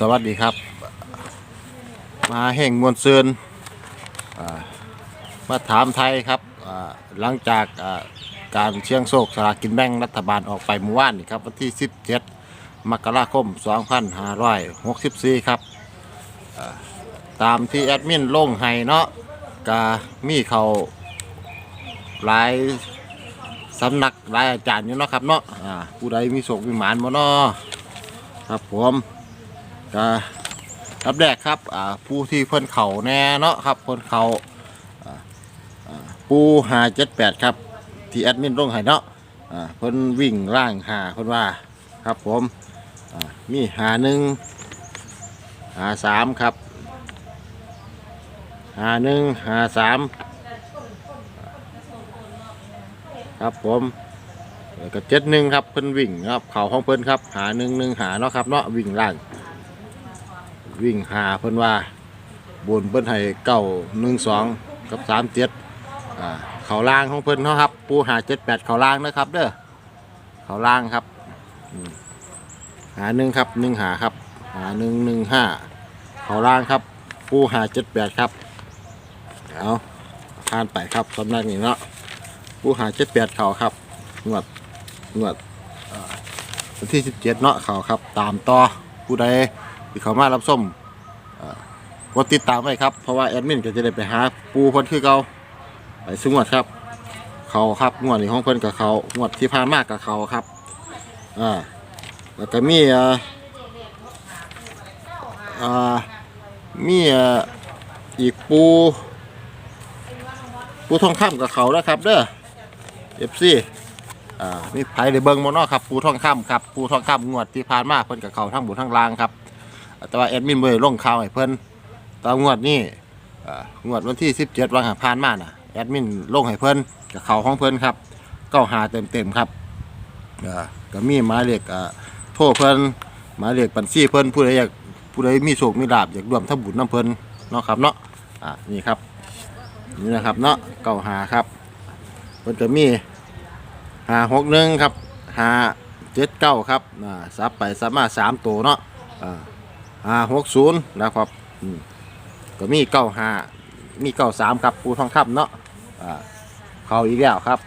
สวัสดีครับ มาแห่งมวลซืนอ่ามาถามไทยครับหลังจากการเชียงโศกสลากกินแบ่งรัฐบาลออกไปเมื่อวานนี่ครับวันที่ 17 มกราคม 2564 ครับอ่าตามที่แอดมินลงให้เนาะกามีเขาหลายสำนักหลายอาจารย์อยู่เนาะครับเนาะผู้ใดมีโศกมีหมานบ่เนาะครับผม ก็รับแรกครับอ่าผู้ที่เพิ่นเขาแน่เนาะครับเพิ่นเขาอ่าอ่าปูหาเจ็ดแปดครับ ที่แอดมินลงให้เนาะอ่าเพิ่นวิ่งร่างหาเพิ่นว่าครับผมอ่ามีหาหนึ่งหาสามครับหาหนึ่งหาสามครับผมแล้วก็เจ็ดหนึ่งครับเพิ่นวิ่งครับเข่าของเพิ่นครับหาหนึ่งหนึ่งหาเนาะครับเนาะวิ่งล่าง วิ่งหาเพิ่นว่าบนเพิ่นให้เก้าหนึ่งสองกับสามเจ็ดอ่าเขาล่างของเพิ่นเนาะครับ ปูหาเจ็ดแปดเขาล่างนะครับ เด้อเขาล่างครับหาหนึ่งครับหนึ่งหาครับ หาหนึ่งหนึ่งห้าเขาล่างครับ ปูหาเจ็ดแปดครับเอาผ่านไปครับสำนักนี้เนาะปูหาเจ็ดแปดเขาครับงวดงวดอ่าวันที่สิบเจ็ดเนาะเขาครับ ตามต่อผู้ใด ที่เขามารับส้มกดติดตามไว้ครับ เพราะว่าแอดมินก็จะได้ไปหาปูเพิ่นคือเก่าไปสงวดครับ เขาครับงวดนี้ของเพิ่นกับเขางวดที่ผ่านมากกับเขาครับอ่าแล้วก็มีอ่าอ่ามีอ่าอีกปู ปูทองคำกับเขาแล้วครับ เด้อเอฟซีอ่ามีไผได้เบิงบ่เนครับ ปูทองคำครับ ปูทองคำงวดที่ผ่านมาเพิ่นกับเขาทั้งบนทั้งล่างครับ แต่ว่าแอดมินเบอร์ลงข่าวให้เพิ่นตามงวดนี้เอ่องวดวันที่ 17วันหาผ่านมาน่ะแอดมินลงให้เพิ่นกับเขาของเพิ่นครับเก้าหาเต็มๆครับเอ่อก็มีหมายเลขเอ่อโทรเพิ่นหมายเลขบัญชีเพิ่นผู้ใดอยากผู้ใดมีโชคมีลาภอยากร่วมทำบุญน้ำเพิ่นเนาะครับเนาะอ่านี่ครับ นี่นะครับเนาะเก้าหาครับเพิ่นก็มีหาหกหนึ่งครับหาเจ็ดเก้าครับอ่าซับไปซับมาสามตัวเนาะอ่า ห้าหกศูนย์นะครับอืมก็มีเก้าห้ามีเก้าสามครับปูทองคำเนาะอ่าเขาอีกแล้วครับ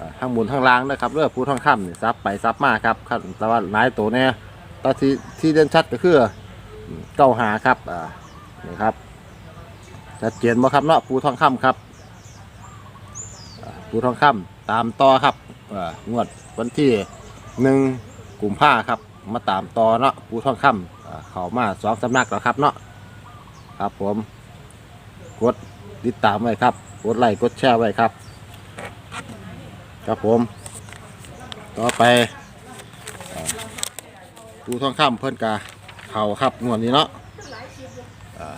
อ่าทั้งบนทั้งล่างนะครับเรื่องปูทองคำเนี่ยซับไปซับมาครับครับแต่ว่าหลายตัวเนี่ยตอนที่ที่เด่นชัดก็คือเก้าห้าครับอ่านี่ครับชัดเจนบ่ครับเนาะปูทองคำครับอ่าปูทองคำตามต่อครับอ่างวดวันที่หนึ่งกลุ่มภาครับ มาตามต่อเนาะปูทองคำอ่า เขามาสองสำนักแล้วครับเนาะครับผมกดติดตามไว้ครับกดไลค์กดแชร์ไว้ครับ ครับผม ต่อไปอ่าปูทองคำเพิ่อนกาเขาครับงวดนี้เนาะอ่า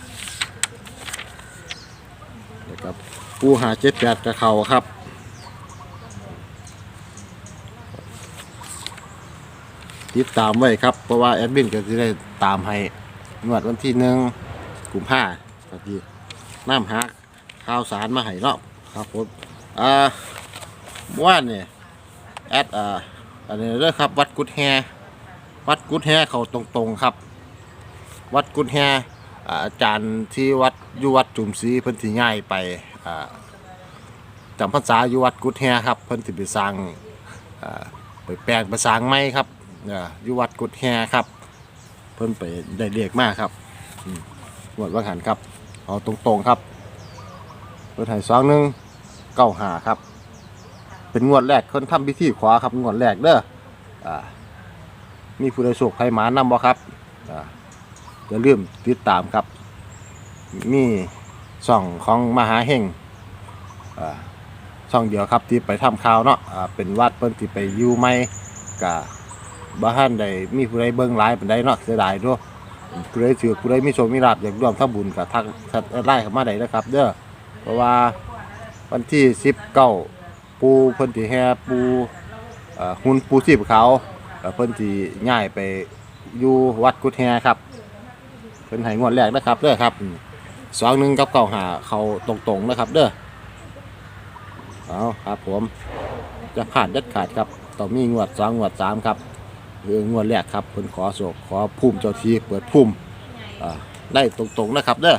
แล้วก็ปูหาเจ็ดแปดกับเขาครับ ติดตามไว้ครับ เพราะว่าแอดมินก็จะได้ตามให้งวดวันที่หนึ่งกลุ่มห้าก็ดีน้ำหาข่าวสารมาให้เนาะครับผมอ่าเมื่อว่านเนี่ยแอดอ่าอันนี้เรื่อครับ วัดกุดแฮวัดกุดแฮเขาตรงๆครับ วัดกุดแฮอาจารย์ที่วัดอยู่วัดจุมศรีเพิ่นสิง่ายไปอ่าจำพรรษาอยู่วัดกุดแฮครับ เพิ่นสิไปสร้างอ่าไปแปลงไปสร้างไม้ครับ เอ่ออยู่วัดกุดแฮครับ เพิ่นไปได้เรียกมากครับอืมวดว่าหันครับเอาตรงๆครับเพิ่นให้สองหนึ่งเก้าหาครับ เป็นงวดแรกเพิ่นทำพิธีขวาครับงวดแรกเด้ออ่ามีผู้ใดโชคใครหมานำบ่ครับอ่าอย่าลืมติดตามครับ มีช่องของมหาเฮงอ่าช่องเดียวครับที่ไปทำข่าวเนาะอ่าเป็นวัดเพิ่นที่ไปอยู่ไม่กะ บ้านใดมีผู้ใดเบิ่งหลายปานใดเนาะเสียดายเด้วยผู้ใดถือผู้ใดมีโชคมีลาภอยากร่วมทำบุญกับทักทักไล่เข้ามาได้นะครับ เด้อเพราะว่าวันที่19ปูเพิ่นสิแห่ปูเอ่อหุ่นปูชีพเขาวแล้วเพิ่นสิย้ายไปอยู่วัดกุดแฮครับ เพิ่นให้งวดแรกนะครับเด้อครับสองหนึ่งกับเก้าหาเขาตรงๆนะครับ เด้อเอาครับผมจะผ่านเด็ดขาดครับต้อมีงวดสองงวดสามครับ เรื่องงวดแรกครับเพิ่นขอโศกขอภูมิเจ้าทีเปิดภูมิอ่าได้ตรงๆนะครับเด้อ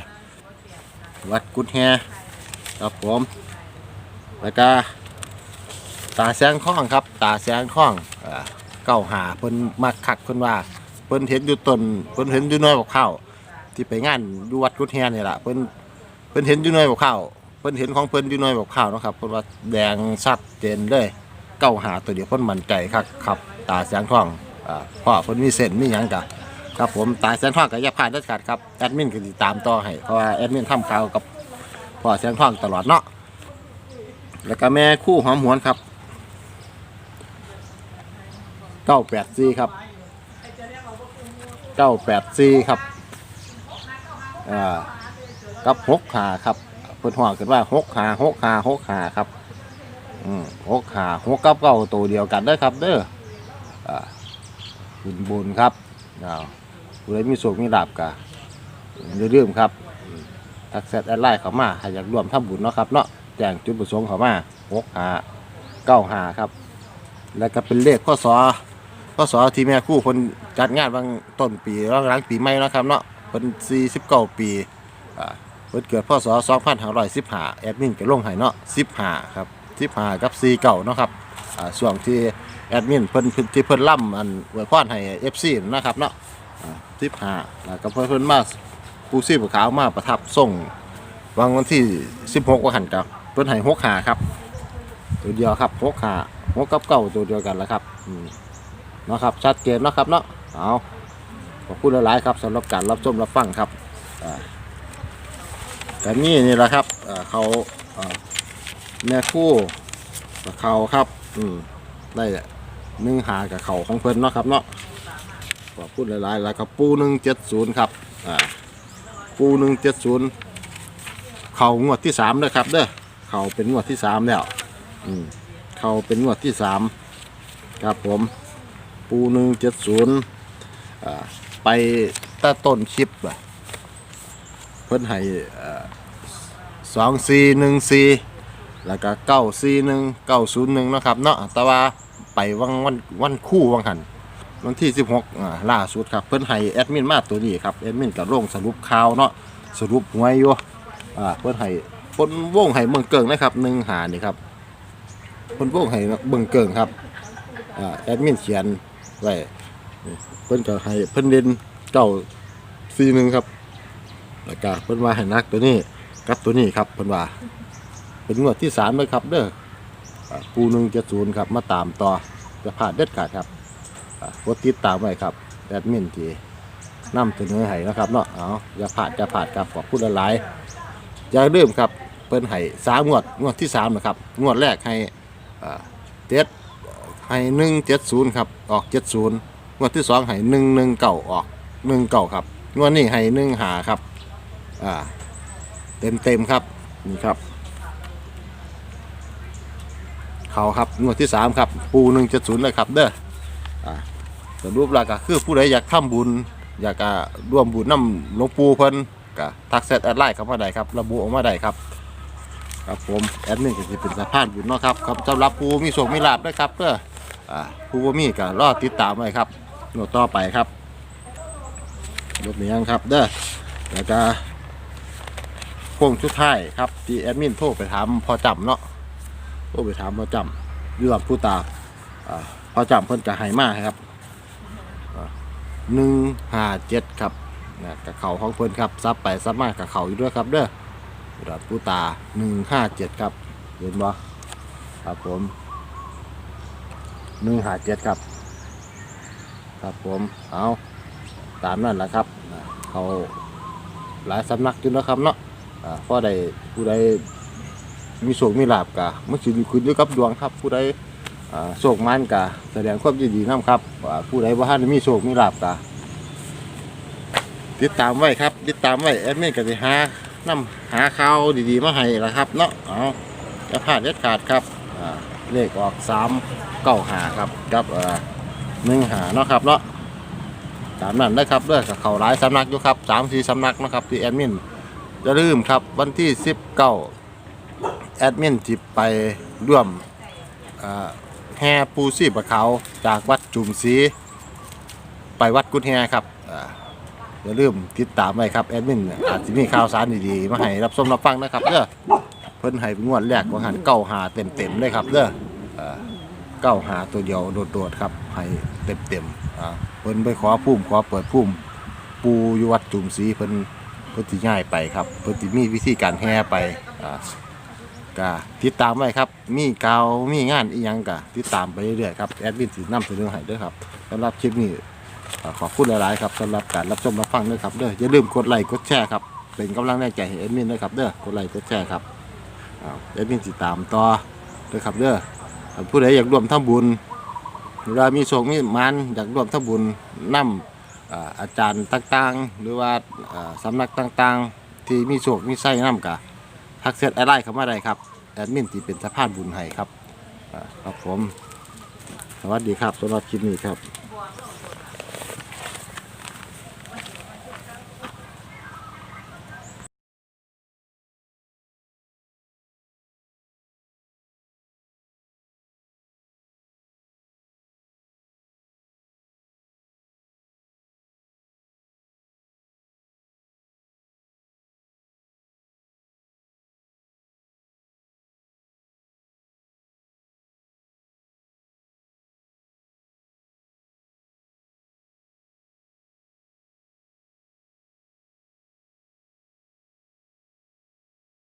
วัดกุดแฮครับผมแล้วก็ตาแสงข้องครับ ตาแสงข้องอเก้าหาเพิ่นมักคักเพิ่นว่าเพิ่นเห็นอยู่ต้นเพิ่นเห็นอยู่หน้อยบอกข้าวที่ไปงานอยู่วัดกุดแฮนี่แหละเพิ่นเพิ่นเห็นอยู่หน้อยบอกข้าวเพิ่นเห็นของเพิ่นอยู่หน้อยบอกข้าวนะครับเพิ่นว่าแดงชัดเจนเลยเก้าหาตัวเดียวเพิ่นมั่นใจครับครับ ตาแสงทองอ่า พ่อเพ่นมีเส้นมีหยังกะครับผมตายแสงทองกับยาพาดเด็ดขาดครับแอดมินก็ติดตามต่อให้เพราะว่าแอดมินทำข่าวกับพ่อแสงทองตลอดเนาะแล้วก็แม่คู่หอมหวนครับเก้าแปดซีครับเก้าแปดซีครับอ่ากับหกหาครับเพิ่นห่อกันว่าหกหาหกหาหกหาครับอืมหกขาหกกับเก้าตัวเดียวกันเด้อครับเด้ออ่า บุญบุญครับอ้าวผู้ใดมีโศกมีลาบกะอย่าลืมครับทักแชทแอดไลน์เขามาถ้าอยากร่วมทำบุญเนาะครับเนาะแจ้งจุดประสงค์เขามาหกหาเก้าหาครับ แล้วก็เป็นเลขข้อสอข้อสอที่แม่คู่คนจัดงานบางต้นปีแล้วหลังปีใหม่เนาะครับเนาะเป็นสี่สิบเก้าปีอ่าเพิ่นเกิดพศสองพันห้าร้อยสิบห้าแอดมินก็ลงให้เนาะสิบห้าครับสิบห้ากับสี่เก่าเนาะครับ อ่าช่วงที่ แอดมินเพิ่นเพิ่นที่เพิ่นล่ำอันอวยพรให้เอฟซีนะครับเนาะสิบห้าแล้วก็เพิ่นเพิ่นมาปูซี่ปูขาวมาประทับส่งวางวันที่สิบหกว่าหันกับเพิ่นให้หกหาครับ ตัวเดียวครับหกหาหกกับเก้าตัวเดียวกันแล้วครับเนาะครับชัดเจนเนาะครับเนาะเอาขอบคุณหลายๆครับสำหรับการรับชมรับฟังครับแต่นี่นี่แหละครับเขาแม่คู่เขาครับ อืมได้ หนึ่งหากับเขาของเพิ่นเนาะครับเนาะขอพูดหลายๆแล้วก็ปูหนึ่งเจ็ดศูนย์ครับอ่าปูหนึ่งเจ็ดศูนย์เขางวดที่สามเลยครับเด้อเขาเป็นงวดที่สามแล้วอืมเขาเป็นงวดที่สามครับผมปูหนึ่งเจ็ดศูนย์อ่าไปต้ต้นคลิปอะเพิ่นให้สองสี่หนึ่งสี่แล้วก็เก้าสี่หนึ่งเก้าศูนย์หนึ่งนะครับเนาะแต่ว่า ไปวันวันวันคู่วังหันวันที่สิบหกอ่าล่าสุดครับเพิ่นให้แอดมินมาตัวนี้ครับแอดมินกับลงสรุปข่าวเนาะสรุปหวยอยู่อ่าเพิ่นให้เพิ่นวงให้เมืองเกิงนะครับหนึ่งหานี่ครับเพิ่นวงให้เมืองเกิงครับอ่าแอดมินเขียนไว้เพิ่นก็ให้เพิ่นเด่นเก้าสี่หนึ่งครับแล้วก็เพิ่นว่าให้นักตัวนี้กับตัวนี้ครับเพิ่นว่าเป็นงวดที่สามเลยครับเด้อ ปูหนึ่งเจ็ดศูนย์ครับมาตามต่อจะผ่านเด็ดขาดครับกดติดตามไว้ครับแอดมินที่นำเสนอให้นะครับเนาะเอาอย่าผ่านจะผ่านครับขอบคุณหลายๆอย่าลืมครับเปิ้นให้สามงวดงวดที่สามนะครับงวดแรกให้เจ็ดให้หนึ่งเจ็ดศูนย์ครับออกเจ็ดศูนย์งวดที่สองให้หนึ่งหนึ่งเก่าออกหนึ่งเก่าครับงวดนี้ให้หนึ่งหาครับอ่าเต็มเต็มครับนี่ครับ เขาครับงวดที่สามครับ ปูหนึ่งเจ็ดศูนย์เลยครับ เด้ออ่าสรุปแล้วก็คือผู้ใดอยากทำบุญ อยากจะร่วมบุญน้ำหลวงปู่เพิ่นก็ทักแชทแอดไลน์เข้ามาได้ครับระบุออกมาได้ครับ ครับผมแอดมินก็จะเป็นสะพานบุญเนาะครับครับสำหรับผู้มีโชคมีลาบด้วยครับเด้ออ่าผู้บ่มีก็รอติดตามไว้ครับงวดต่อไปครับรถเมียงครับเด้อแล้วก็โค้งชุดท้ายครับที่แอดมินโทรไปถามพอจำเนาะ โอ้ไปถามพ่อจำอยู่กับผู้ตาพ่อจำเพิ่นจะให้มากครับหนึ่งห้าเจ็ดครับนะกับเขาของเพิ่นครับซับไปซับมากับเขาอยู่ด้วยครับเด้อยู่กับผู้ตาหนึ่งห้าเจ็ดครับเห็นบ่ครับผมหนึ่งห้าเจ็ดครับ ครับผมเอาตามนั่นแหละครับเขาหลายสำนักอยู่นะครับเนาะอ่าพอได้ผู้ใด มีโชคมีลาบกะมันสิขึ้นอยู่กับดวงครับ ผู้ใดโชคมันกะแสดงความยินดีนํครับผู้ใดบ่ทันมีโชคมีลาบกะติดตามไว้ครับ ติดตามไว้แอดมินก็สิหานํหาข่าวดีๆมาให้ละครับ เนาะเอาจะพลาดเด็ดขาดครับเลขออก3 9 5ครับกับเอ่อ1 5เนาะครับเนาะตามนั้นนะครับเด้อกับเขาหลายสำนักอยู่ครับ3 4สำนักนะครับที่แอดมินจะลืมครับวันที่19 แอดมินจิบไปร่วมแห่ปูซีปะเขาจากวัดจุมศรีไปวัดกุดแฮครับอย่าลืมติดตามไว้ครับแอดมินอาจจะมีข่าวสารดีๆมาให้รับชมรับฟังนะครับเด้อเพิ่นให้เป็นงวดแรกว่าหันเก้าหาเต็มๆเลยครับเด้ออ่าเก้าหาตัวเดียวโดดๆครับให้เต็มๆเพิ่นไปขอพุ่มขอเปิดพุ่มปูอยู่วัดจุมศรีเพิ่นเพิ่นสิง่ายไปครับเพิ่นสิมีวิธีการแห่ไปอ่า ก็ติดตามไว้ครับ มีเกามีงานอีหยังก็ติดตามไปเรื่อยๆครับแอดมินสีนำเสนอให้ด้อครับสำหรับคลิปนี้อ่ขอบคุณหลายๆครับสำหรับการรับชมรับฟังด้วยครับเด้ออย่าลืมกดไลค์กดแชร์ครับเป็นกำลังแรงใจให้แอดมินด้วยครับเด้อกดไลค์กดแชร์ครับอ่าแอดมินติดตามต่อด้วยครับเด้อผู้ใดอยากร่วมทำบุญหรือว่ามีโชคมีมันอยากร่วมทำบุญนำอ่าอาจารย์ต่างๆ หรือว่าอ่าสำนักต่างๆ ที่มีโชคมีไส้นำกะ ทักเซตอะไรเข้ามาได้ครับแอดมินที่เป็นสะพานบุญให้ครับครับผม สวัสดีครับสำหรับคลิปนี้ครับ